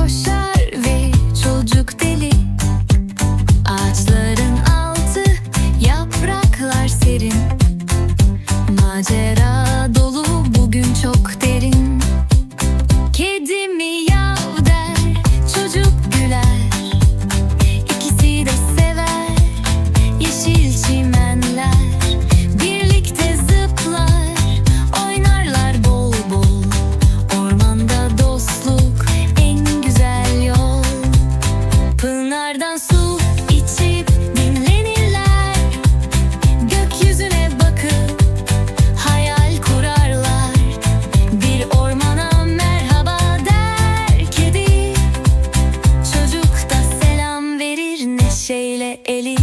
koşar ve çocuk deli. Ağaçların altı yapraklar serin. Macera neşeyle eli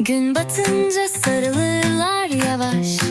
Gün batınca sarılırlar yavaş.